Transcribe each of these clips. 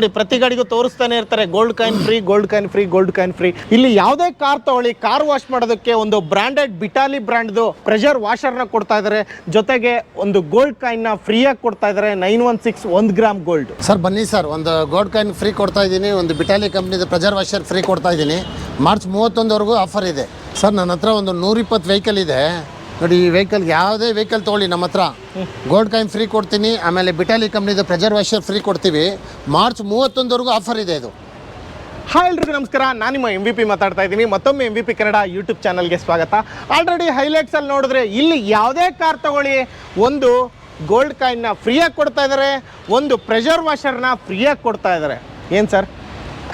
ನೋಡಿ, ಪ್ರತಿ ಗಾಡಿಗೂ ತೋರಿಸ್ತಾನೆ ಇರ್ತಾರೆ gold coin free gold coin free gold coin free ಇಲ್ಲಿ ಯಾವುದೇ ಕಾರ್ ತಗೊಳ್ಳಿ, ಕಾರ್ ವಾಶ್ ಮಾಡೋದಕ್ಕೆ ಒಂದು ಬ್ರಾಂಡೆಡ್ ಬಿಟಾಲಿ ಬ್ರ್ಯಾಂಡ್ದು ಪ್ರೆಷರ್ ವಾಷರ್ನ ಕೊಡ್ತಾ ಇದ್ದಾರೆ. ಜೊತೆಗೆ ಒಂದು ಗೋಲ್ಡ್ ಕಾಯಿನ್ನ ಫ್ರೀಯಾಗಿ ಕೊಡ್ತಾ ಇದ್ದಾರೆ ನೈನ್ ಒನ್ ಸಿಕ್ಸ್ ಒಂದು ಗ್ರಾಮ್ ಗೋಲ್ಡ್ ಸರ್, ಬನ್ನಿ ಸರ್, ಒಂದು ಗೋಲ್ಡ್ ಕಾಯಿನ್ ಫ್ರೀ ಕೊಡ್ತಾ ಇದ್ದೀನಿ, ಒಂದು ಬಿಟಾಲಿ ಕಂಪ್ನಿದು ಪ್ರೆಷರ್ ವಾಷರ್ ಫ್ರೀ ಕೊಡ್ತಾ ಇದ್ದೀನಿ. ಮಾರ್ಚ್ ಮೂವತ್ತೊಂದವರೆಗೂ ಆಫರ್ ಇದೆ. ಸರ್, ನನ್ನ ಹತ್ರ ಒಂದು ನೂರಿಪ್ಪತ್ತು ವೆಹಿಕಲ್ ಇದೆ. ನೋಡಿ, ಈ ವೆಹಿಕಲ್ ಯಾವುದೇ ವೆಹಿಕಲ್ ತೊಗೊಳ್ಳಿ ನಮ್ಮ ಹತ್ರ. ಗೋಲ್ಡ್ ಕಾಯಿನ್ ಫ್ರೀ ಕೊಡ್ತೀನಿ, ಆಮೇಲೆ ಬಿಟಾಲಿ ಕಂಪ್ನಿದು ಪ್ರೆಜರ್ ವಾಷರ್ ಫ್ರೀ ಕೊಡ್ತೀವಿ. ಮಾರ್ಚ್ ಮೂವತ್ತೊಂದವರೆಗೂ ಆಫರ್ ಇದೆ ಇದು. ಹಾಯ್ ಎಲ್ರಿಗೂ ನಮಸ್ಕಾರ, ನಾನು ನಿಮ್ಮ ಎಂ ವಿ ಪಿ ಮಾತಾಡ್ತಾ ಇದ್ದೀನಿ. ಮತ್ತೊಮ್ಮೆ M V P Kannada YouTube ಚಾನಲ್ಗೆ ಸ್ವಾಗತ. ಆಲ್ರೆಡಿ ಹೈಲೈಟ್ಸಲ್ಲಿ ನೋಡಿದ್ರೆ ಇಲ್ಲಿ ಯಾವುದೇ ಕಾರ್ ತಗೊಳ್ಳಿ. ಒಂದು ಗೋಲ್ಡ್ ಕಾಯಿನ್ನ ಫ್ರೀಯಾಗಿ ಕೊಡ್ತಾ ಇದ್ದಾರೆ ಒಂದು ಪ್ರೆಷರ್ ವಾಷರ್ನ ಫ್ರೀಯಾಗಿ ಕೊಡ್ತಾ ಇದ್ದಾರೆ ಏನು ಸರ್?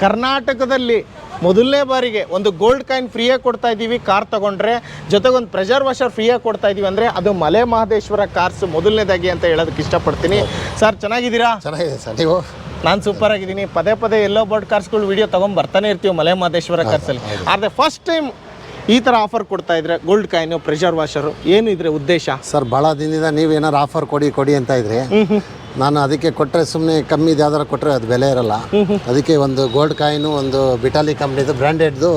ಕರ್ನಾಟಕದಲ್ಲಿ ಮೊದಲನೇ ಬಾರಿಗೆ ಒಂದು ಗೋಲ್ಡ್ ಕಾಯಿನ್ ಫ್ರೀಯಾಗಿ ಕೊಡ್ತಾ ಇದ್ದೀವಿ ಕಾರ್ ತಗೊಂಡ್ರೆ. ಜೊತೆಗೆ ಒಂದು ಪ್ರೆಷರ್ ವಾಷರ್ ಫ್ರೀಯಾಗಿ ಕೊಡ್ತಾ ಇದ್ದೀವಿ ಅಂದರೆ ಅದು ಮಲೆ ಮಹದೇಶ್ವರ ಕಾರ್ಸ್ ಮೊದಲನೇದಾಗಿ ಅಂತ ಹೇಳೋದಕ್ಕೆ ಇಷ್ಟಪಡ್ತೀನಿ. ಸರ್ ಚೆನ್ನಾಗಿದ್ದೀರಾ? ಚೆನ್ನಾಗಿದೆ ಸರ್ ನೀವು? ನಾನು ಸೂಪರ್ ಆಗಿದ್ದೀನಿ. ಪದೇ ಪದೇ ಎಲ್ಲೋ ಬೋರ್ಡ್ ಕಾರ್ಸ್ಗಳು ವಿಡಿಯೋ ತಗೊಂಡ್ ಬರ್ತಾನೆ ಇರ್ತೀವಿ ಮಲೆ ಮಹದೇಶ್ವರ ಕಾರ್ಸಲ್ಲಿ ಆದರೆ ಫಸ್ಟ್ ಟೈಮ್ ಈ ಥರ ಆಫರ್ ಕೊಡ್ತಾ ಇದ್ರೆ ಗೋಲ್ಡ್ ಕಾಯಿನು ಪ್ರೆಷರ್ ವಾಷರು ಏನು ಇದ್ರೆ ಉದ್ದೇಶ? ಸರ್ ಭಾಳ ದಿನದಿಂದ ನೀವು ಏನಾರು ಆಫರ್ ಕೊಡಿ ಕೊಡಿ ಅಂತ ಇದ್ರಿ ನಾನು ಅದಕ್ಕೆ ಕೊಟ್ಟರೆ ಸುಮ್ಮನೆ ಕಮ್ಮಿ ಯಾವ್ದಾರು ಕೊಟ್ಟರೆ ಅದು ಬೆಲೆ ಇರಲ್ಲ. ಅದಕ್ಕೆ ಒಂದು ಗೋಲ್ಡ್ ಕಾಯಿನು ಒಂದು ಬಿಟಾಲಿ ಕಂಪ್ನಿದು ಬ್ರ್ಯಾಂಡೆಡ್ದು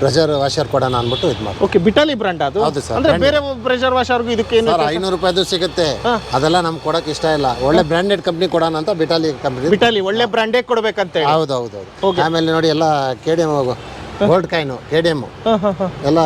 ಪ್ರೆಷರ್ ವಾಷರ್ ಕೊಡೋಣ ಅಂದ್ಬಿಟ್ಟು ಇದು ಮಾಡಿ ಓಕೆ ಬಿಟಾಲಿ ಬ್ರ್ಯಾಂಡ್ ಅದು? ಹೌದು ಸರ್, ಅಂದ್ರೆ ಬೇರೆ ಪ್ರೆಷರ್ ವಾಷರ್ಗೂ ಇದಕ್ಕೇನು ಸರ್ ಐನೂರು ರೂಪಾಯಿದು ಸಿಗುತ್ತೆ. ಅದೆಲ್ಲ ನಮ್ಗೆ ಕೊಡೋಕೆ ಇಷ್ಟ ಇಲ್ಲ. ಒಳ್ಳೆ ಬ್ರ್ಯಾಂಡೆಡ್ ಕಂಪ್ನಿ ಕೊಡೋಣ ಅಂತ ಬಿಟಾಲಿ ಕಂಪ್ನಿ ಬಿಟಾಲಿ ಒಳ್ಳೆ ಬ್ರ್ಯಾಂಡೇ ಕೊಡ್ಬೇಕಂತ. ಹೌದು ಹೌದು ಹೌದು ಆಮೇಲೆ ನೋಡಿ ಎಲ್ಲ ಕೇಳಿ D M gold coin K D M ಎಲ್ಲ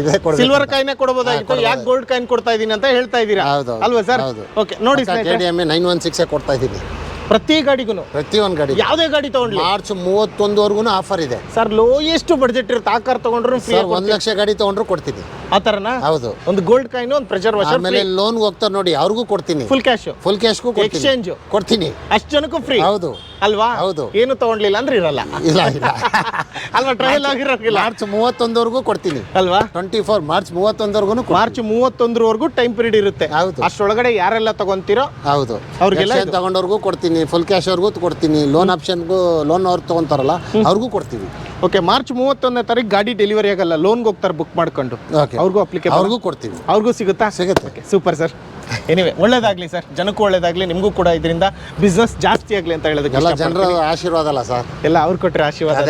ಇದೇ ಸಿಲ್ವರ್ ಕಾಯ್ನೆ ಕೊಡಬಹುದಾಗಿತ್ತು ಯಾಕೆ ಗೋಲ್ಡ್ ಕಾಯಿನ್ ಕೊಡ್ತಾ ಇದೀನಿ ಅಂತ ಹೇಳ್ತಾ ಇದ್ದೀರಾ ಹೌದು ಅಲ್ವಾ ಸರ್? ಹೌದು. ಓಕೆ ನೋಡಿ K D M nine one ಸಿಕ್ಸೇ ಕೊಡ್ತಾ ಇದ್ದೀನಿ ಪ್ರತಿ ಗಾಡಿಗೂ ಪ್ರತಿಯೊಂದು ಗಾಡಿ ಯಾವುದೇ ಗಾಡಿ ತಗೊಂಡ್ಲಿ? ಮಾರ್ಚ್ ಮೂವತ್ತೊಂದುವರೆಗೂ ಆಫರ್ ಇದೆ. ಸರ್ ಲೋಯೆಸ್ಟ್ ಬಡ್ಜೆಟ್ ಇರುತ್ತೆ. ಆ ಕಾರ್ ತಗೊಂಡ್ರು ಸರ್ ಒಂದು ಲಕ್ಷ ಗಾಡಿ ತೊಗೊಂಡ್ರು ಕೊಡ್ತೀನಿ. ಆ ಥರನಾ ಹೌದು. ಒಂದು ಗೋಲ್ಡ್ ಕಾಯಿನ್ ಒಂದು ಪ್ರೆಷರ್ ವಾಷರ್ ಆಮೇಲೆ ಲೋನ್ ಹೋಗ್ತಾರೆ ನೋಡಿ ಅವ್ರಿಗೂ ಕೊಡ್ತೀನಿ. ಫುಲ್ ಕ್ಯಾಶ್ ಫುಲ್ ಕ್ಯಾಶ್ಗೂ ಎಕ್ಸ್ಚೇಂಜ್ ಕೊಡ್ತೀನಿ. ಅಷ್ಟು ಜನಕ್ಕೂ ಫ್ರೀ ಹೌದು. ಅಲ್ವಾ? ಹೌದು. ಏನು ತಗೊಂಡ್ಲಿಲ್ಲ ಅಂದ್ರೆ ಇರಲ್ಲ. ಇಲ್ಲ ಇಲ್ಲ. ಅಲ್ವಾ ಟ್ರಯಲ್ ಆಗಿರೋಕಿಲ್ಲ ಮಾರ್ಚ್ ಮೂವತ್ತೊಂದವರೆಗೂ ಕೊಡ್ತೀನಿ. ಅಲ್ವಾ? ಟ್ವೆಂಟಿ ಫೋರ್ ಮಾರ್ಚ್ ಮೂವತ್ತೊಂದವರೆಗೂ ಮಾರ್ಚ್ ಮೂವತ್ತೊಂದರವರೆಗೂ ಟೈಮ್ ಪೀರಿಯಡ್ ಇರುತ್ತೆ. ಹೌದು. ಅಷ್ಟೊಳಗಡೆ ಯಾರೆಲ್ಲ ತಗೊಂತೀರೋ ಹೌದು. ಅವ್ರಿಗೆಲ್ಲ ತಗೊಂಡವ್ರಿಗೂ ಕೊಡ್ತೀನಿ ಫುಲ್ ಕ್ಯಾಶ್ ಅವ್ರಿಗೂ ಕೊಡ್ತೀನಿ. ಲೋನ್ ಆಪ್ಷನ್ಗೂ ಲೋನ್ ಅವ್ರು ತಗೊಂತಾರಲ್ಲ ಅವ್ರಿಗೂ ಕೊಡ್ತೀವಿ ಓಕೆ ಮಾರ್ಚ್ ಮೂವತ್ತೊಂದನೇ ತಾರೀಕು ಗಾಡಿ ಡೆಲಿವರಿ ಆಗಲ್ಲ. ಲೋನ್ಗೆ ಹೋಗ್ತಾರೆ ಬುಕ್ ಮಾಡ್ಕೊಂಡು. ಓಕೆ ಅವ್ರಿಗೂ ಅಪ್ಲಿಕೇಶನ್ ಅವ್ರಿಗೂ ಕೊಡ್ತೀವಿ ಅವ್ರಿಗೂ ಸಿಗುತ್ತಾ? ಸಿಗುತ್ತೆ. ಸೂಪರ್ ಸರ್ ಎನಿವೆ ಒಳ್ಳೇದಾಗ್ಲಿ ಸರ್ ಜನಕ್ಕೂ ಒಳ್ಳೇದಾಗಲಿ ನಿಮಗೂ ಕೂಡ ಇದರಿಂದ ಬಿಸ್ನೆಸ್ ಜಾಸ್ತಿ ಆಗಲಿ ಅಂತ ಹೇಳೋದಕ್ಕೆ ಎಲ್ಲ ಜನರ ಆಶೀರ್ವಾದ ಅಲ್ಲ ಸರ್ ಎಲ್ಲ ಅವ್ರು ಕೊಟ್ಟರೆ ಆಶೀರ್ವಾದ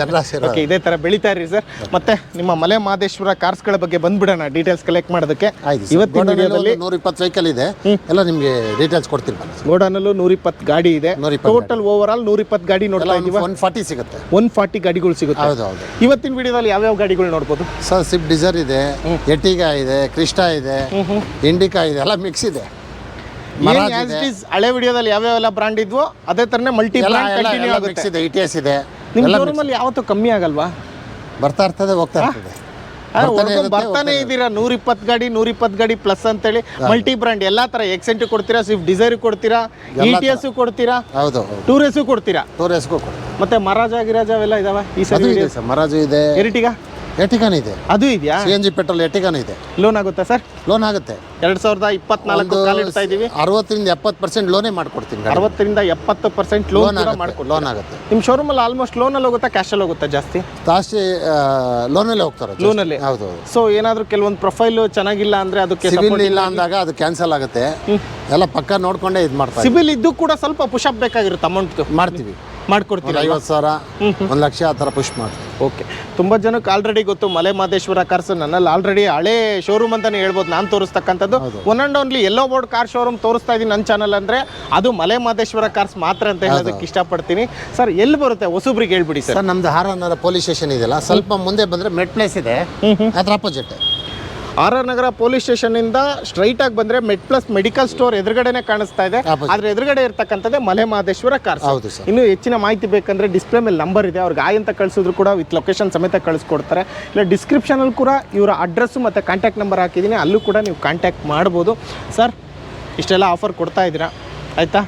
ಜನರ ಆಶೀರ್ವಾದ. ಓಕೆ ಇದೇ ತರ ಬೆಳಿತಾ ಇರಿ ಸರ್ ಮತ್ತೆ ನಿಮ್ಮ ಮಲೆ ಮಹದೇಶ್ವರ ಕಾರ್ಸ್ಗಳ ಬಗ್ಗೆ ಬಂದ್ಬಿಡೋಣ ಡೀಟೇಲ್ಸ್ ಕಲೆಕ್ಟ್ ಮಾಡೋದಕ್ಕೆ. ಇವತ್ತಿನ ವಿಡಿಯೋದಲ್ಲಿ ನೂರ ಇಪ್ಪತ್ತು ವೆಹಿಕಲ್ ಇದೆ. ಎಲ್ಲ ನಿಮಗೆ ಡೀಟೇಲ್ಸ್ ಕೊಡ್ತೀನಿ ಗೋಡನಲ್ಲೂ ಗೋಡಾನಲ್ಲೂ ನೂರಿಪ್ಪತ್ತು ಗಾಡಿ ಇದೆ. 120 ಟೋಟಲ್ ಓವರ್ ಆಲ್ ನೂರಿಪ್ಪತ್ತು ಗಾಡಿ ನೋಡ್ತಾ ಇದ್ದೀವಿ? ಒನ್ ಫಾರ್ಟಿ ಸಿಗುತ್ತೆ. ಒನ್ ಫಾರ್ಟಿ ಗಾಡಿಗಳು ಸಿಗುತ್ತೆ. ಹೌದು ಹೌದು. ಇವತ್ತಿನ ವಿಡಿಯೋದಲ್ಲಿ ಯಾವ್ಯಾವ ಗಾಡಿಗಳು ನೋಡ್ಬೋದು? ಸರ್ ಸಿಫ್ಟ್ ಡಿಸೈರ್ ಇದೆ ಎಟಿಗಾ ಇದೆ ಕ್ರಿಸ್ಟಾ ಇದೆ ಇಂಡಿಕಾ ಇದೆ ಎಲ್ಲ ಮಿಕ್ಸ್ ಇದೆ. ಮರಾಜ್ ಹಳೆ ವಿಡಿಯೋದಲ್ಲಿ ಯಾವ್ಯಾವೆಲ್ಲ ಬ್ರಾಂಡ್ ಇದ್ವು ಅದೇ ತರನೇ ಮಲ್ಟಿ ಎಲ್ಲ ಎಲ್ಲ ಎಲ್ಲ ಮಿಕ್ಸ್ ಇದೆ ಇ ಟಿ ಎಸ್ ಇದೆ. ನಿಮ್ ಎಲ್ಲ ಶೋರೂಮ್ ಯಾವತ್ತೂ ಕಮ್ಮಿ ಆಗಲ್ವಾ? ಬರ್ತಾ ಇರ್ತದೆ ಹೋಗ್ತಾ ಇರ್ತದೆ. ಬರ್ತಾನೆ ಇದ್ದೀರಾ ನೂರ ಇಪ್ಪತ್ತು ಗಾಡಿ ನೂರ ಇಪ್ಪತ್ತು ಗಾಡಿ ಪ್ಲಸ್ ಅಂತೇಳಿ ಮಲ್ಟಿ ಬ್ರ್ಯಾಂಡ್ ಎಲ್ಲಾ ತರ ಎಕ್ಸೆಂಟ್ ಕೊಡ್ತೀರಾ? ಸ್ವಿಫ್ಟ್ ಡಿಸೈರ್ ಕೊಡ್ತೀರಾ? ಇ ಟಿ ಎಸ್ ಕೊಡ್ತೀರಾ? ಹೌದು ಟೂರೆಸ್ ಕೊಡ್ತೀರಾ? ಟೂರೆಸ್ ಕೊಡಿ ಮತ್ತೆ ಮಹಾರಾಜ ಗಿರಾಜ ಅವೆಲ್ಲ ಇದಾವ ಈ ಸರಿ ಇದೆ ಸರ್ ಮರಾಜು ಇದೆ. ಎರಿಟಿಗ ಎಟಿಗಾನ ಇದೆ. ಅದು ಇದೆಯಾ? ಸಿ ಎನ್ ಜಿ ಪೆಟ್ರೋಲ್ ಎಟಿಗಾನ ಇದೆ. ಲೋನ್ ಆಗುತ್ತಾ ಸರ್? ಲೋನ್ ಆಗುತ್ತೆ. ಎರಡ್ ಸಾವಿರದ ಇಪ್ಪತ್ನಾಲ್ಕು ಕಾಲ ಇಡ್ತಾ ಇದೀವಿ ಅರವತ್ತರಿಂದ ಎಪ್ಪತ್ತು ಪರ್ಸೆಂಟ್ ಲೋನೇ ಮಾಡ್ಕೊಡ್ತೀನಿ ಅರವತ್ತರಿಂದ ಎಪ್ಪತ್ತು ಪರ್ಸೆಂಟ್ ಲೋನ್ ಲೋನ್ ಕೂಡ ಲೋನ್ ಆಗುತ್ತೆ. ನಿಮ್ಮ ಶೋರೂಮ್ ಅಲ್ಲಿ ಆಲ್ಮೋಸ್ಟ್ ಲೋನ್ ಅಲ್ಲಿ ಹೋಗುತ್ತಾ ಕ್ಯಾಶ್ ಅಲ್ಲಿ ಹೋಗುತ್ತಾ ಜಾಸ್ತಿ? ಜಾಸ್ತಿ ಲೋನಲ್ಲೇ ಹೋಗ್ತಾರೆ ಲೋನಲ್ಲಿ? ಹೌದು ಹೌದು. ಸೊ ಏನಾದರೂ ಕೆಲವೊಂದು ಪ್ರೊಫೈಲ್ ಚೆನ್ನಾಗಿಲ್ಲ ಅಂದ್ರೆ ಅದಕ್ಕೆ ಸಿಬಿಲ್ ಇಲ್ಲ ಅಂದಾಗ ಅದು ಕ್ಯಾನ್ಸಲ್ ಆಗುತ್ತೆ. ಎಲ್ಲ ಪಕ್ಕ ನೋಡ್ಕೊಂಡೇ ಇದು ಮಾಡ್ತಾರೆ. ಸಿಬಿಲ್ ಇದ್ದು ಕೂಡ ಸ್ವಲ್ಪ ಪುಷಪ್ ಬೇಕಾಗಿರುತ್ತೆ ಅಮೌಂಟ್ ಮಾಡ್ತೀವಿ. ಮಾಡ್ಕೊಡ್ತೀವಿ ಐವತ್ತು ಸಾವಿರ ಒಂದು ಲಕ್ಷ ಆ ಥರ ಪುಷ್ ಮಾಡ್ತೀವಿ. ಓಕೆ ತುಂಬ ಜನಕ್ಕೆ ಆಲ್ರೆಡಿ ಗೊತ್ತು ಮಲೆ ಮಹದೇಶ್ವರ ಕಾರ್ಸ್ ನನ್ನಲ್ಲಿ ಆಲ್ರೆಡಿ ಹಳೆ ಶೋರೂಮ್ ಅಂತಾನೆ ಹೇಳ್ಬೋದು. ನಾನು ತೋರಿಸ್ತಕ್ಕಂಥದ್ದು one and only yellow board car showroom ತೋರಿಸ್ತಾ ಇದ್ದೀನಿ ನನ್ನ ಚಾನಲ್ ಅಂದ್ರೆ ಅದು ಮಲೆ ಮಹದೇಶ್ವರ ಕಾರ್ಸ್ ಮಾತ್ರ ಅಂತ ಹೇಳೋದಕ್ಕೆ ಇಷ್ಟಪಡ್ತೀನಿ. ಸರ್ ಎಲ್ಲಿ ಬರುತ್ತೆ? ಹೊಸಬ್ರಿಗೆ ಹೇಳ್ಬಿಡಿ ಸರ್ ನಮ್ದು ಹಾರನಗರ ಪೊಲೀಸ್ ಸ್ಟೇಷನ್ ಇದೆಯಲ್ಲ ಸ್ವಲ್ಪ ಮುಂದೆ ಬಂದ್ರೆ ಮೆಟ್ ಪ್ಲೇಸ್ ಇದೆ. ಅದ್ರ opposite R R Nagar police ಸ್ಟೇಷನಿಂದ straight ಆಗಿ ಬಂದರೆ ಮೆಡ್ ಪ್ಲಸ್ ಮೆಡಿಕಲ್ ಸ್ಟೋರ್ ಎದುರುಗಡೆನೆ ಕಾಣಿಸ್ತಾ ಇದೆ. ಆದ್ರೆ ಅದ್ರ ಎದುರುಗಡೆ ಇರ್ತಕ್ಕಂಥದ್ದೇ ಮಲೆ ಮಹದೇಶ್ವರ ಕಾರ್ ಹೌದು ಸರ್. ಇನ್ನು ಹೆಚ್ಚಿನ ಮಾಹಿತಿ ಬೇಕಂದ್ರೆ ಡಿಸ್ಪ್ಲೇ ಮೇಲೆ ನಂಬರ್ ಇದೆ. ಅವ್ರಿಗೆ ಆಯ್ ಅಂತ ಕಳಿಸಿದ್ರು ಕೂಡ ವಿತ್ ಲೊಕೇಶನ್ ಸಮೇತ ಕಳಿಸ್ಕೊಡ್ತಾರೆ. ಇಲ್ಲ ಡಿಸ್ಕ್ರಿಪ್ಷನಲ್ಲಿ ಕೂಡ ಇವರ ಅಡ್ರೆಸ್ಸು ಮತ್ತು ಕಾಂಟ್ಯಾಕ್ಟ್ ನಂಬರ್ ಹಾಕಿದ್ದೀನಿ. ಅಲ್ಲೂ ಕೂಡ ನೀವು ಕಾಂಟ್ಯಾಕ್ಟ್ ಮಾಡ್ಬೋದು. ಸರ್ ಇಷ್ಟೆಲ್ಲ ಆಫರ್ ಕೊಡ್ತಾ ಇದ್ದೀರಾ? ಆಯ್ತಾ?